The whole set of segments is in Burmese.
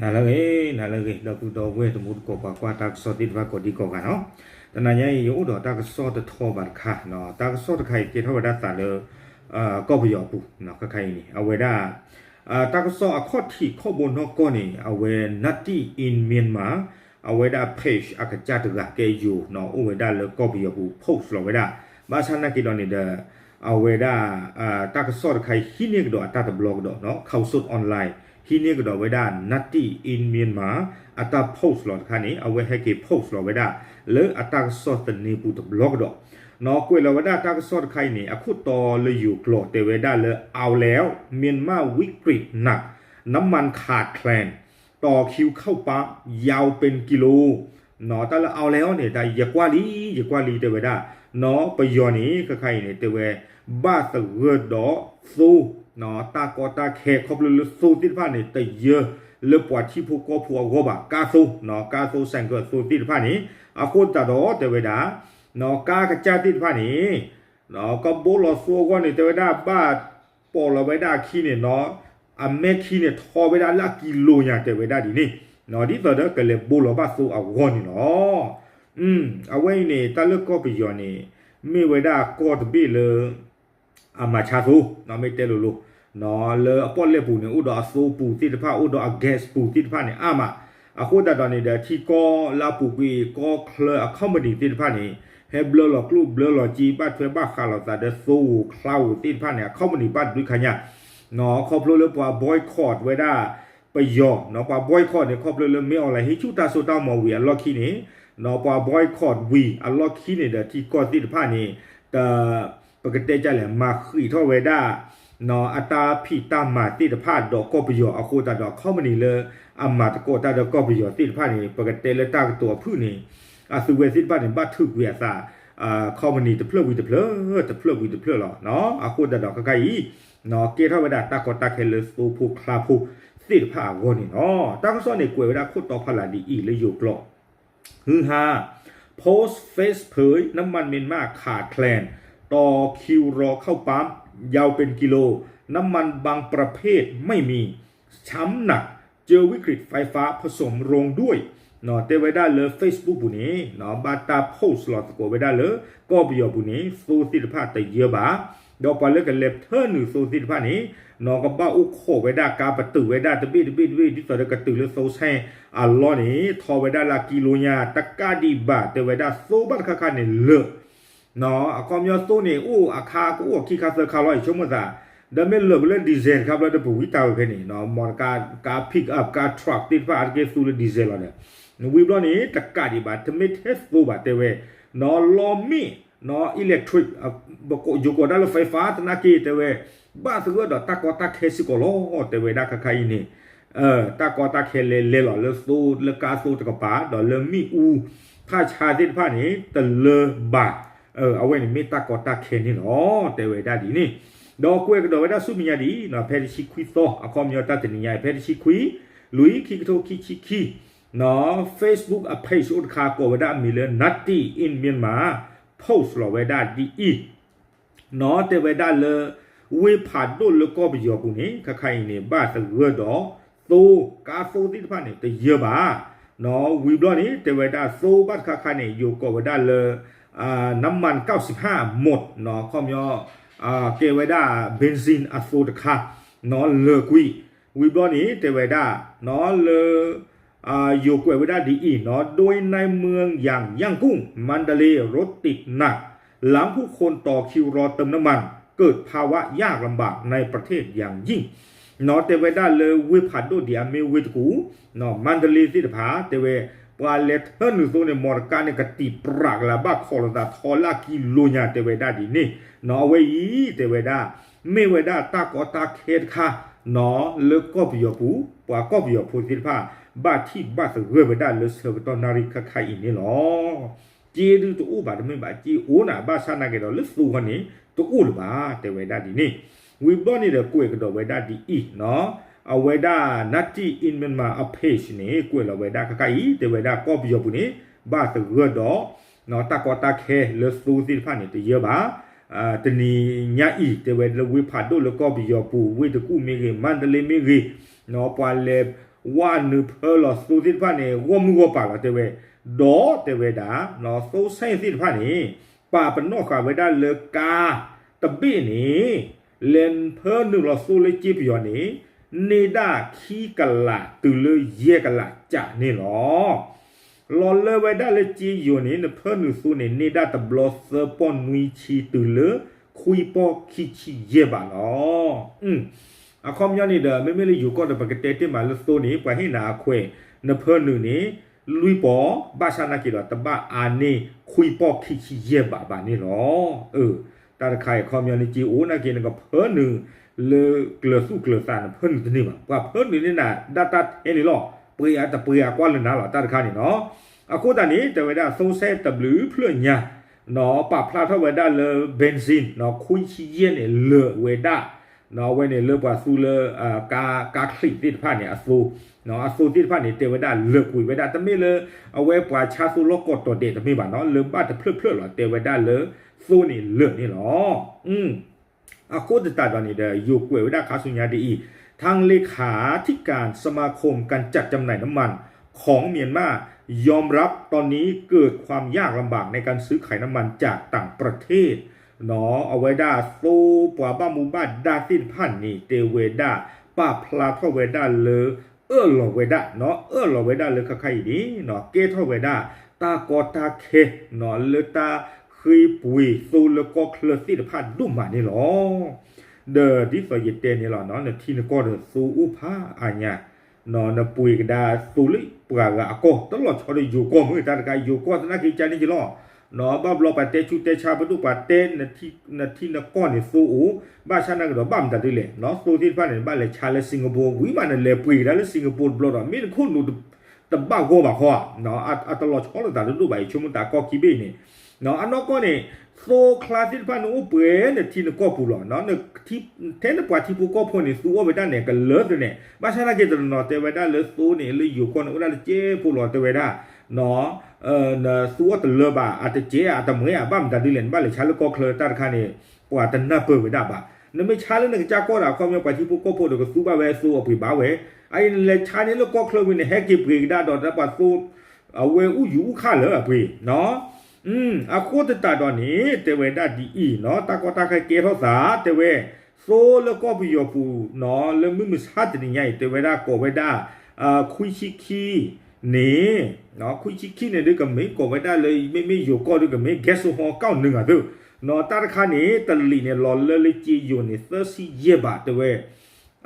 nalage nalage da ku do we to mu ko pa kwa ta so ti ba ko di ko ka no ta na nya yo do ta so to tho ba kha no ta so to khai ke tho ba da ta le a ko bu yo pu no ka khai ni a we da a ta so a kho thi kho bo no ko ni a we nati in myanmar a we da page a ka cha ta ga ke yu no o we da le ko bu yo pu post lo we da ba sa na ki do ni da အဝေဒာအာတကဆော့ခိုင်ဟိနေကတော့အတတဘလော့တော့နော်ခေါဆုတ်အွန်လိုင်း ฮีเนกดอไวด้านนัตตี้อินเมียนมาอัตราโพสหลอดคันนี้เอาไว้ให้เก็บโพสหลอดไว้ได้หรืออัตราสอดตันนปุตบล็อกดอกนอกวยเราว่าได้ตั้งสอดใครนี่อคุตโอเลยอยู่โกรธแต่เวด้าเลยเอาแล้วเมียนมาวิกฤตหนัก น้ำมันขาดแคลน ต่อคิวเข้าปั๊บยาวเป็นกิโลหนอแต่ละเอาแล้วเนี่ยได้อย่ากว่าลีอย่ากว่าลีแต่เวด้านอไปยอนี้ก็ใครเนี่ยแต่เวบ้าสเกิดดอสู နော်တာကောတာခဲခပ်လလသို့တိဖာနေတရလေပွားချီဖို့ကောဖို့ဂောဘာကာသို့နော်ကာသို့ဆန်ကသို့တိဖာနေအခုတတော့တဝေဒါနော်ကာကကြတိဖာနေနော်ကဘောလဆိုကောနေတဝေဒါဘာပေါ်လဝေဒါခီနေနော်အမေခီနေထောဝေဒါလာကီလိုညာတဝေဒါဒီနေနော်ဒီတော့ကလေဘောလဘာဆိုအဝေါနေနော်อืมအဝိနေတလကောပီယောနေမေဝေဒါကောတ နော်လအပေါ်လက်ပူနေဥဒအဆိုးပူတိတဖဥဒအဂက်စ်ပူတိတဖနေအမအခုတတနေတဲ့ချီကောလာပူကွေကောခလအကောမဒီတိတဖနေဟဲဘလလကလုဘလလကြီးပတ်ထွဲပါခါလာတဲ့ဆိုးခလောက်တိတဖနေအကောမဒီပတ်ဒွိခညာနော်ခေါပလိုလပွာဘွိုက်ကော့ဝဲတာပယောနော်ပွာဘွိုက်ကော့နေခေါပလိုလမေအောင်လာဟိချူတာဆိုတောင်းမော်ဝီအလော့ခီနေနော်ပွာဘွိုက်ကော့ဝီအလော့ခီနေတဲ့ချီကောတိတဖနေတပကတဲ့ကြလဲမခီထောဝဲတာ นออัตาพิตามาติดพาดดอกก็ประโยชน์อโคตาดอกเข้ามานี่เลยอามาตะโกตาดอกก็ประโยชน์ติดพาดนี่ปกติเลยตาตัวพื้นนี่อาสุเวสิบ้านนี่บ้าทึกเวียซาอ่าเข้ามานี่ตะเพลวิตะเพลตะเพลวิตะเพลหรอเนาะอโคตาดอกกะไกเนาะเกทอเวดาตากตาเคเลสูผู้คลาผู้ติดพาโกนี่เนาะตากซ้อนนี่กวยเวดาโคตอพลาดีอีเลยอยู่กลอฮือฮาโพสเฟซเผยน้ำมันเมียนมาขาดแคลน ต่อคิวรอเข้าปั๊ม ยาวเป็นกิโล น้ำมันบางประเภทไม่มี ช้ำหนัก เจอวิกฤตไฟฟ้าผสมโรงด้วยเนาะเตไว้ได้เลย Facebook บุนี้เนาะบาตาโพสหลอดสโกไว้ได้เลยก็ปยชน์บุนี้โซติภาพแต่เยอะบาดอกปลาเลือกกันเล็บเทอหนึ่งโซติภาพนี้เนาะก็บ้าอุโคไว้ได้กาประตูไว้ได้ตะบี้ตะบี้ตะบี้ที่ต่อได้กระตือรือโซแซ่อัลลอนี้ทอไว้ได้ละกิโลญาตะกาดีบาเตไว้ได้โซบัตคาคาเนี่ยเลิก no a komyo to ne u a kha ku o ki kha sa kha lo chu mo za the me lo le diesel kha lo de bu ta ke ni no mor ka ka pick up ka truck ti pa ar ke su le diesel lo ne no wi blo ni ta ka di ba te me te so ba te we no lo mi no electric ba ko ju ko da lo fai fa ta na ke te we ba su go da ta ko ta ke si ko lo te we da ka ka ni เออตากอตาเคเลเลหรอเลสูเลกาสูตะกปาดอเลมีอูผ้าชาติผ้านี้ตะเลบา အဝဲနိမေတ္တာကောတာခဲနိနော်တေဝေဒာဒီနိတော့ကွေကတော့ဝဒဆုမြညာဒီနော်ဖဲရှိခွီသောအကောမြောတတနိယဖဲရှိခွီလူီခိကထိုခိခိခိနော် Facebook a page ဥဒခါကောဝဒမီလနတ်တီ in Myanmar post လောဝဒဒီအီနော်တေဝဒလဝေဖာဒိုလကောဘယောကုနိခခိုင်နေပါသရတော့သိုးကာဖိုတိတဖာနေတရပါနော်ဝီဘလော့နေတေဝဒသိုးဘတ်ခခနေယောကောဝဒလ น้ำมัน 95 หมดเนาะคอมยออ่าเกเวด้าเบนซินอะโฟตคาเนาะเลกุยวิบลอนี้เตเวด้าเนาะเลอ่าอยู่กวยเวดาดีอีเนาะโดยในเมืองอย่างย่างกุ้งมันดาเลรถติดหนัก หลังผู้คนต่อคิวรอเติมน้ำมัน เกิดภาวะยากลำบากในประเทศอย่างยิ่งเนาะเตเวด้าเลวิพัดโดดีอเมวิตกูเนาะมันดาเลสิทธาเตเวด palet hanu zone morkane kati prag la ba khol da thola ki lonya te weda di ni no we yi te weda me weda ta ko ta khet kha no le ko bi bu pa ko bi phu ti pha ba thi ba se we weda le se to na ri kha kha i ni lo ji du to u ba de me ba ji o na ba sa na ke do le su ko ni to u lo ba te weda di ni we bo ni de ko e ko do weda di i no အဝေဒနတ်တီအင်မန်မာအဖေရှင်နေကွယ်လဝေဒကကီတေဝေဒကော့ဘယောဘူးနေဘာသရဒနော်တကောတခဲလစူစီဖာနေတရပါအာတနီညာဤတေဝေလဝေဖာတို့လကော့ဘယောဘူးဝေတကူမေကေမန္တလေးမေကေနော်ပွာလေဝါနုဖလစူစီဖာနေဝမှုဝပါကတေဝေဒေါ်တေဝေဒာနော်စိုးဆိုင်စီဖာနေပါပနော့ခဝေဒလကာတပိနေလန်ဖနုလစူလေကြည့်ပြောနေ နေတာခီကလာတူလေရဲကလာကြနေလောလော်လေဝဲဒါလေជីယောနေနဖဲနုစူနေနေတာတဘလောစပွန်နွီချီတူလေခွီပေါ်ခီချီရဲပါလောอืม အခေါမျောနေတယ်မေမေလေးယူကော့တဲ့ပကတဲ့တင်မှာလို့သိုးနေပွားဟိနာခွဲနဖနုနေလူပေါ်ဘာရှာနာကီတော့တပအာနေခွီပေါ်ခိချီရဲ့ပါပါနေလောเออတာတခိုင်ခေါမျောနေကြည်အိုးနာကင်းကဖနု လေကလဆုကလဆန်ဖနုတနေမှာပွားဖနုနေနာဒတ်တတ်အဲ့ဒီလောပွေရတပွေရကွာလနာလောတာတခါနေနော်အခုတန်နေတဝဲဒါသုံးဆဲ W ဖလွညာနော်ပပလာထဝဲဒါလေဘန်ဇင်နော်ခွီချီရဲ့နေလေဝဲဒါနော်ဝဲနေလောပါဆူလအာကာကာခလိတိဖာနေအဆိုနော်အဆိုတိဖာနေတေဝဒလေကွေဝဒတမေလေအဝဲပွာချာဆူလောကော့တော်တဲ့တမေပါနော်လေဘတ်ဖလွတ်ဖလွတ်လောတေဝဒလေဆိုနေလေနေလောอืม อากูติตาดานี้เดยูเกวด้าคาสุญญาดีทางเลขาธิการสมาคมการจัดจำหน่ายน้ำมันของเมียนมายอมรับตอนนี้เกิดความยากลำบากในการซื้อขายน้ำมันจากต่างประเทศเนอเอาไว้าโซปัวบ้ามูบ้าดาสิ้นพันนี่เตเวด้าป้าพลาทเวด้าเลอเออหลอเวด้าเนาะเออหลอเวด้าเลอคาไข่นี้เนาะเกทเวด้าตากอตาเคเนาะเลอตา ခေပွေသိုလကောခလစီတဖတ်ဒုမာနေလောဒေဒီဖယတဲနေလောနော်နတီနကောဒဆူဥဖာအညာနော်နပွေကဒါသိုလိပရာကအကောတလောချောရယူကောမွေတတကယူကောသနာကိချာနေကြလောနော်ဘဘလပတဲချူတဲချာပတုပတဲနတိနတိနကောနေဆိုအိုဘာရှာနာကတော့ဘမ်တတိလေနော်ဆိုတိဖာနေဘာလေချာလေစင်ကာပူဝီမနလေပွေရလေစင်ကာပူဘလော့တော့မင်းခုနုတဘကောပါခေါ်နော်အတလောချောလတာလူဘိုင်ချုံတာကောကီဘေနေ နော်အနောက်ကနေ so classic ပန်ဦးပွဲနဲ့တီနကောပူလောနော်နဲ့တီတဲနပွားတီပူကောဖွနေသူဝဒနဲ့ကလတ်နဲ့ဘာသာနာကျေတနော်တေဝဒလသိုးနေလေယူကောနော်ဦးလာကျေပူလောတေဝဒနော်အဲသူဝတလဘာအတကျေအတမွေအဘမ်ဒဒီလန်ဘာလေချာလကောခလတာခါနေပွာတနပွေဝဒပါနမေချာလနဲ့ကြာကောတာကောမြောပါတီပူကောဖို့တော့သူပါပဲသူအပွေပါဝဲအဲ့လေချာနေလကောခလဝင်ဟက်ကီပရိဒါတော့တပတ်သူအဝဲဥယူခါလေအပွေနော် ก็พอดก็สุบะเวสุอปิบาเวไอ้เลชานี่ลก็เคลวินเฮกิปริดาดอตะปะสุအဝဲဥယူခါလောအပွေနော်อืมအခုတတတော်နေတေဝဒဒီဤနော်တကောတခကေရောသာတေဝဲဆိုလကောဘီယောပူနော်လမမစဟာတနိယတေဝဒကောဝဒအာခွိချိခီနေနော်ခွိချိခိနေဒီကမေကိုဝဒလေမေမေယိုကောဒီကမေဂက်ဆူဟောကောက်နငါတို့နော်တာခါနေတလီနေလော်လလေချီယိုနေသစီယေဘာတဝဲ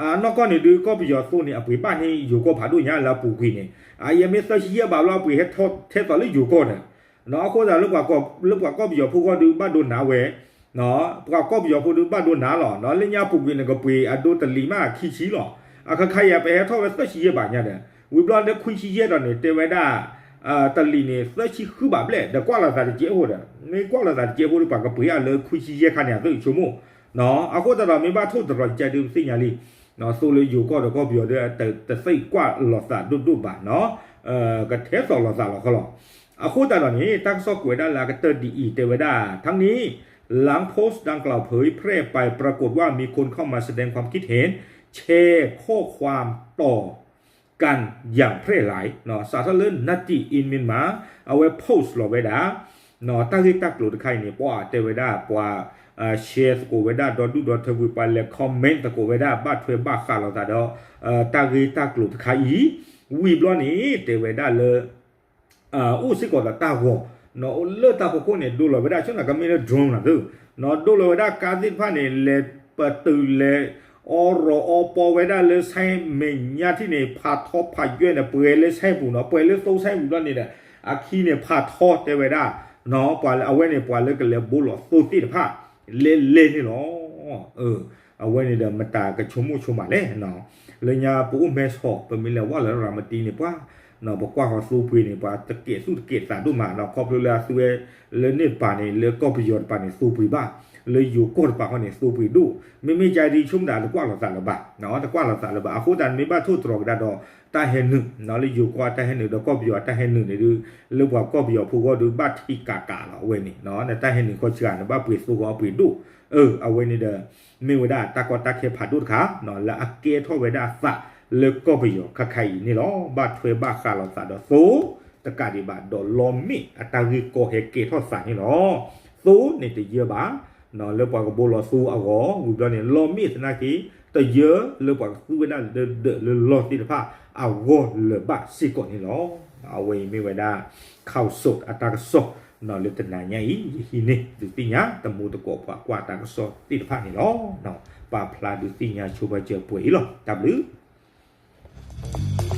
အာနော်ကောနေဒီကောပီယောဆိုနေအပွေပါနေယိုကောဖာတို့ညာလာပူခွေနေအာယမေသစီယေဘာလောပွေဟက်ထော့ထဲတော်လေယိုကောနေ နော်အခုသာလောက်ကောလောက်ကောပီယောဖူကောဒီဘတ်တို့နာဝဲနော်ပကကောပီယောဖူဒီဘတ်တို့နာလောနော်လညာပူခွေနေကပွေအဒိုတလီမာခီချီလောအခခရပဲထော့ဝဲသစီယေဘာညာတဲ့ဝီဘလန်တဲ့ခွင့်ရှိရတော့နေတေဝဒအာတလီနေသချိခုပါပလက်ဒကွာလာတာကျေဟိုတာနေကွာလာတာကျေဟိုပါကပွေရလေခွင့်ရှိရခါနေသိချုံမို့နော်အခုတော့မိဘထုတ်တော့ကြတူစိညာလေးနော်ဆိုလေယူကောတော့ကောပြောတဲ့တစိတ်ကွာလောစာဒုဒုပါနော်အဲကထဲစော်လောစာလောခလော อโคต่เหล่านี้ตั้งซอกกวยด้านลากเตอร์ดีอีเตเวดาทั้งนี้หลังโพสต์ดังกล่าวเผยแพร่ไปปรากฏว่ามีคนเข้ามาแสดงความคิดเห็น แชร์ข้อความต่อกันอย่างแพร่หลายเนาะสาธารณนัตติอินมินมาเอาไว้โพสต์หลอเวดาเนาะตั้งที่ตั้งกลุดมใครเนี่ยป่าเตเวดาป่าเชสกูเวด้าดอดูดอทวีไปเลยคอมเมนต์ตะกูเวด้าบ้าเทวบ้าข่าเราตาดอตั้งที่ตั้งกลุ่มใอีวีบล้อนี้เตเวด้าเลย อ่าอู้สิก่อนละตาหัวเนาะเลือดตาพวกเนี่ยดูเลยไว้ดาช่วงนั้นก็ไม่ได้ดรองนะดูเนาะดูเลยไว้ดาการที่ผ่านเนี่ยเลยประตูเลยအော်ရောအော်ပေါ်ဝဲဒါလေဆိုင်မညာတိနေဖာထောဖာရွဲ့နေပွဲလေဆိုင်ဘူးနော်ပွဲလေသုံးဆိုင်ဘူးတော့နေတဲ့အခီနေဖာထောတဲဝဲဒါနော်ပွာလေအဝဲနေပွာလေကလေဘူလို့သိုတိတဖာလေလေနေနော်เออအဝဲနေတဲ့မတာကချုံမှုချုံပါလေနော်လညာပူမဲဆော့ပမီလေဝါလရာမတီနေပွာ နော်ဘကွာဟောဆူပွေနေပွာတကေစုတကေစာတို့မှာနော်ကော်ပလူလာဆူဲလေနေပါနေလေကော်ပီယောပါနေဆူပွေပါလေယူကောပါဟောနေစူပီဒူမိမိကြိုင်ဒီချုံတာလကွာလောစာလဘာနော်တကွာလောစာလဘာအခုတန်မိဘထုတ်တော်ကြတော့တာဟဲနုနော်လေယူကွာတာဟဲနုတော့ကော့ပြောတာဟဲနုနေလူလောဘကော့ပြောဖူကောဒူဘတ်တီကာကာလောဝဲနေနော်တာဟဲနုကိုချာနဘပွေစူကောပွေဒူเออเอาไว้นี่เด้อมีวดาตะกอตะเคผาดุดขาเนาะละอเกทอเวดาสะ le ko bi yo kha khai ni lo ba thwe ba kha lo sa do so ta ka di ba do lo mi ata gi ko he ke tho sa ni lo so ni te ye ba no le pa ko bo lo su a go wu do ni lo mi sa na ki te ye le pa su we na de de le lo ti da pa a go le ba si ko ni lo a we mi we da khao sot ata ka so နော်လေတနာညာဤဟိနေဒီတိညာတမှုတကောပွားကွာတာကစောတိတဖာနေလောနော်ပါဖလာဒီတိညာချိုးပါချက်ပွေလော W Thank you.